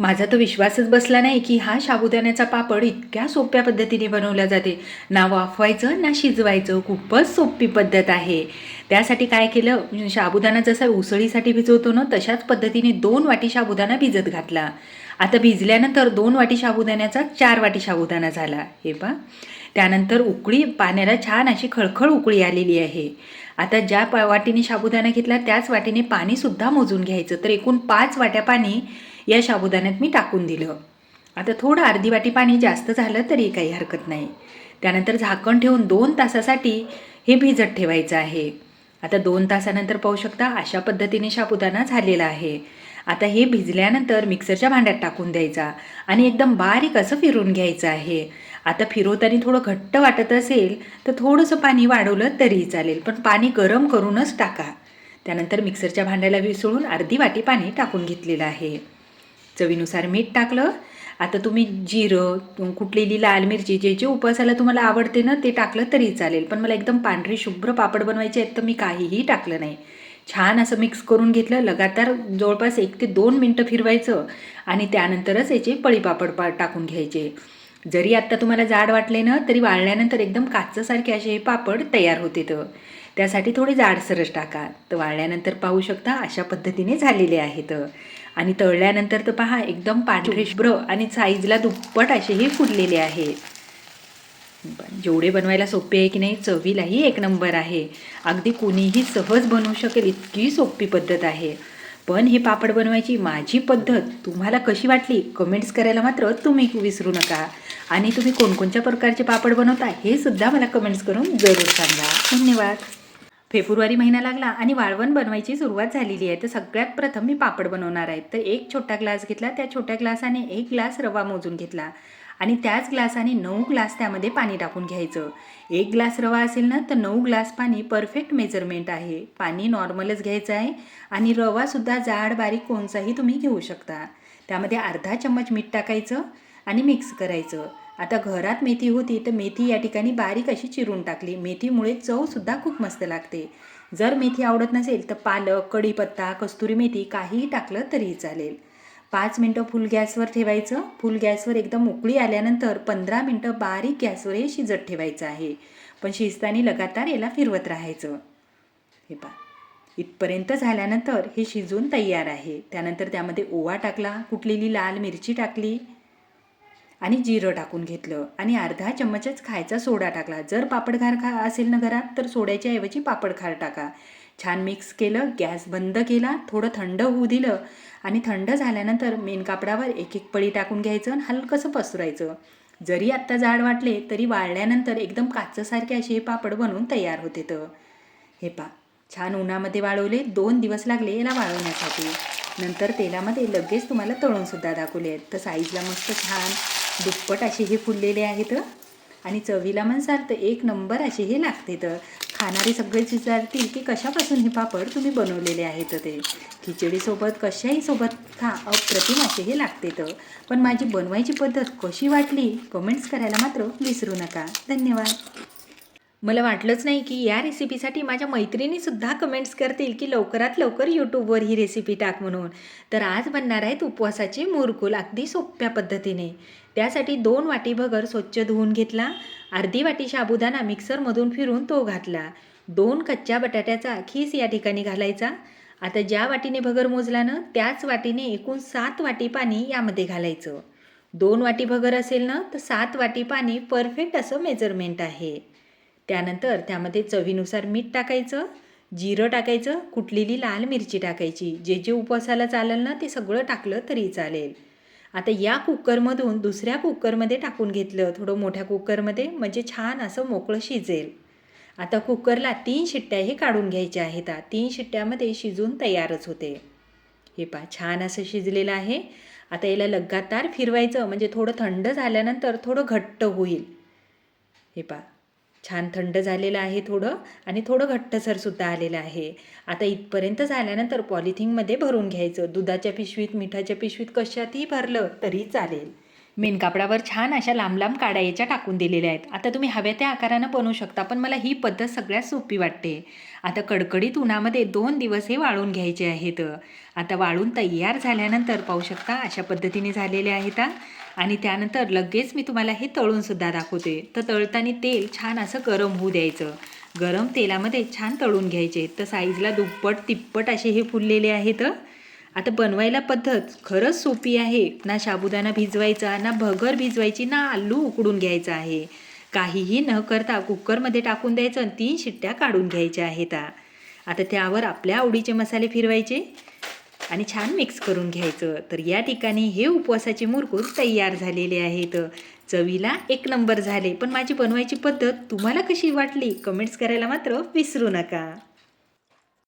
माझा तर विश्वासच बसला नाही की हा साबुदाण्याचा पापड इतक्या सोप्या पद्धतीने बनवला जाते. ना वाफवायचं ना शिजवायचं. खूपच सोपी पद्धत आहे. त्यासाठी काय केलं? साबुदाणा जसा उसळीसाठी भिजवतो ना तशाच पद्धतीने दोन वाटी साबुदाणा भिजत घातला. आता भिजल्यानंतर दोन वाटी साबुदाण्याचा चार वाटी साबुदाणा झाला. हे पा त्यानंतर उकळी पाण्याला छान अशी खळखळ उकळी आलेली आहे. आता ज्या वाटीने साबुदाणा घेतला त्याच वाटीने पाणीसुद्धा मोजून घ्यायचं. तर एकूण पाच वाट्या पाणी या साबुदाण्यात मी टाकून दिलं. आता थोडं अर्धी वाटी पाणी जास्त झालं तरी काही हरकत नाही. त्यानंतर झाकण ठेवून दोन तासासाठी हे भिजत ठेवायचं आहे. आता दोन तासानंतर पाहू शकता अशा पद्धतीने साबुदाणा झालेला आहे. आता हे भिजल्यानंतर मिक्सरच्या भांड्यात टाकून द्यायचा आणि एकदम बारीक असं फिरून घ्यायचं आहे. आता फिरवताना थोडं घट्ट वाटत असेल तर थोडंसं पाणी वाढवलं तरी चालेल पण पाणी गरम करूनच टाका. त्यानंतर मिक्सरच्या भांड्याला विसळून अर्धी वाटी पाणी टाकून घेतलेलं आहे. चवीनुसार मीठ टाकलं. आता तुम्ही जिरं कुठलेली लाल मिरची जे जे उपवासाला तुम्हाला आवडते ना ते टाकलं तरी चालेल. पण मला एकदम पांढरी शुभ्र पापड बनवायचे आहेत तर मी काहीही टाकलं नाही. छान असं मिक्स करून घेतलं. लगातार जवळपास एक ते दोन मिनटं फिरवायचं आणि त्यानंतरच याचे पळीपापड पा टाकून घ्यायचे. जरी आत्ता तुम्हाला जाड वाटले ना तरी वाळल्यानंतर एकदम काचसारखे असे हे पापड तयार होते तर त्यासाठी थोडे जाडसरच टाका. तर वाळल्यानंतर पाहू शकता अशा पद्धतीने झालेले आहेत. आणि तळल्यानंतर तर पहा एकदम पांढरे शुभ्र आणि साईजला दुप्पट असे हे फुडलेले आहेत जेवढे बनवायला सोपे आहे की नाही चवीलाही एक नंबर आहे. अगदी कुणीही सहज बनवू शकेल इतकी सोपी पद्धत आहे. पण हे पापड बनवायची माझी पद्धत तुम्हाला कशी वाटली कमेंट्स करायला मात्र तुम्ही विसरू नका. आणि तुम्ही कोणकोणत्या प्रकारचे पापड बनवता हे सुद्धा मला कमेंट्स करून जरूर सांगा. धन्यवाद. फेब्रुवारी महिना लागला आणि वाळवण बनवायची सुरुवात झालेली आहे. तर सगळ्यात प्रथम मी पापड बनवणार आहे. तर एक छोटा ग्लास घेतला त्या छोट्या ग्लासाने एक ग्लास रवा मोजून घेतला आणि त्याच ग्लासाने नऊ ग्लास त्यामध्ये पाणी टाकून घ्यायचं. एक ग्लास रवा असेल ना तर नऊ ग्लास पाणी परफेक्ट मेजरमेंट आहे. पाणी नॉर्मलच घ्यायचं आहे आणि रवासुद्धा जाड बारीक कोणचाही तुम्ही घेऊ शकता. त्यामध्ये अर्धा चम्मच मीठ टाकायचं आणि मिक्स करायचं. आता घरात मेथी होती तर मेथी या ठिकाणी बारीक अशी चिरून टाकली. मेथीमुळे चवसुद्धा खूप मस्त लागते. जर मेथी आवडत नसेल तर पालक कढीपत्ता कस्तुरी मेथी काहीही टाकलं तरीही चालेल. पाच मिनटं फुल गॅसवर ठेवायचं. फुल गॅसवर एकदम उकळी आल्यानंतर पंधरा मिनटं बारीक गॅसवर हे शिजत ठेवायचं आहे. पण शिजताना लगातार याला फिरवत राहायचं. हे पा इथपर्यंत झाल्यानंतर हे शिजून तयार आहे. त्यानंतर त्यामध्ये ओवा टाकला कुटलेली लाल मिरची टाकली आणि जिरं टाकून घेतलं. आणि अर्धा चम्मचच खायचा सोडा टाकला. जर पापड खार खा असेल ना घरात तर सोड्याच्या ऐवजी पापड खार टाका. छान मिक्स केलं गॅस बंद केला थोडं थंड होऊ दिलं. आणि थंड झाल्यानंतर मेन कापडावर एक एक पळी टाकून घ्यायचं आणि हलकंसं पसरायचं. जरी आत्ता जाड वाटले तरी वाळल्यानंतर एकदम काचसारखे असे हे पापड बनवून तयार होते तर. हे पा छान उन्हामध्ये वाळवले दोन दिवस लागले याला वाळवण्यासाठी. नंतर तेलामध्ये लगेच तुम्हाला तळूनसुद्धा दाखवले आहेत. तर साईजला मस्त छान दुप्पट असे हे फुललेले आहेत. आणि चवीला म्हणसाल तर एक नंबर असे हे लागते तर खाणारे सगळेच विचारतील की कशापासून हे पापड तुम्ही बनवलेले आहेत ते. खिचडीसोबत कशाही सोबत खा अप्रतिम असे हे लागते तर पण माझी बनवायची पद्धत कशी वाटली? कमेंट्स करायला मात्र विसरू नका. धन्यवाद. मला वाटलंच नाही की या रेसिपीसाठी माझ्या मैत्रिणीसुद्धा कमेंट्स करतील की लवकरात लवकर यूट्यूबवर ही रेसिपी टाक म्हणून. तर आज बनणार आहेत उपवासाचे मुरकुल अगदी सोप्या पद्धतीने. त्यासाठी दोन वाटी भगर स्वच्छ धुवून घेतला अर्धी वाटी साबुदाणा मिक्सरमधून फिरून तो घातला. दोन कच्च्या बटाट्याचा खीस या ठिकाणी घालायचा. आता ज्या वाटीने भगर मोजला ना त्याच वाटीने एकूण सात वाटी पाणी यामध्ये घालायचं. दोन वाटी भगर असेल ना तर सात वाटी पाणी परफेक्ट असं मेजरमेंट आहे. त्यानंतर त्यामध्ये चवीनुसार मीठ टाकायचं जिरं टाकायचं कुटलेली लाल मिरची टाकायची. जे जे उपवासाला चालेल ना ते सगळं टाकलं तरी चालेल. आता या कुकरमधून दुसऱ्या कुकरमध्ये टाकून घेतलं थोडं मोठ्या कुकरमध्ये म्हणजे छान असं मोकळं शिजेल. आता कुकरला तीन शिट्ट्या हे काढून घ्यायच्या आहेत. तीन शिट्ट्यामध्ये शिजून तयारच होते. हे पा छान असं शिजलेलं आहे. आता याला लगातार फिरवायचं म्हणजे थोडं थंड झाल्यानंतर थोडं घट्ट होईल. हे पा छान थंड झालेलं आहे थोडं आणि थोडं घट्टसरसुद्धा आलेलं आहे. आता इथपर्यंत झाल्यानंतर पॉलिथिनमध्ये भरून घ्यायचं. दुधाच्या पिशवीत मिठाच्या पिशवीत कशातही भरलं तरी चालेल. मेन कापडावर छान अशा लांब लांब काड्या याच्या टाकून दिलेल्या आहेत. आता तुम्ही हव्या त्या आकारानं बनवू शकता पण मला ही पद्धत सगळ्यात सोपी वाटते. आता कडकडीत उन्हामध्ये दोन दिवस हे वाळून घ्यायचे आहेत. आता वाळून तयार झाल्यानंतर पाहू शकता अशा पद्धतीने झालेले आहेत आणि त्यानंतर लगेच मी तुम्हाला हे तळूनसुद्धा दाखवते. तर तळताना तेल छान असं गरम होऊ द्यायचं. गरम तेलामध्ये छान तळून घ्यायचे. तर साईजला दुप्पट तिप्पट असे हे फुललेले आहेत. आता बनवायला पद्धत खरंच सोपी आहे. ना साबुदाणा भिजवायचा ना भगर भिजवायची ना आलू उकडून घ्यायचा आहे. काहीही न करता कुकरमध्ये टाकून द्यायचं आणि तीन शिट्ट्या काढून घ्यायच्या आहेत. आता त्यावर आपल्या आवडीचे मसाले फिरवायचे आणि छान मिक्स करून घ्यायचं. तर या ठिकाणी हे उपवासाचे मुरकूर तयार झालेले आहेत. चवीला एक नंबर झाले. पण माझी बनवायची पद्धत तुम्हाला कशी वाटली? कमेंट्स करायला मात्र विसरू नका.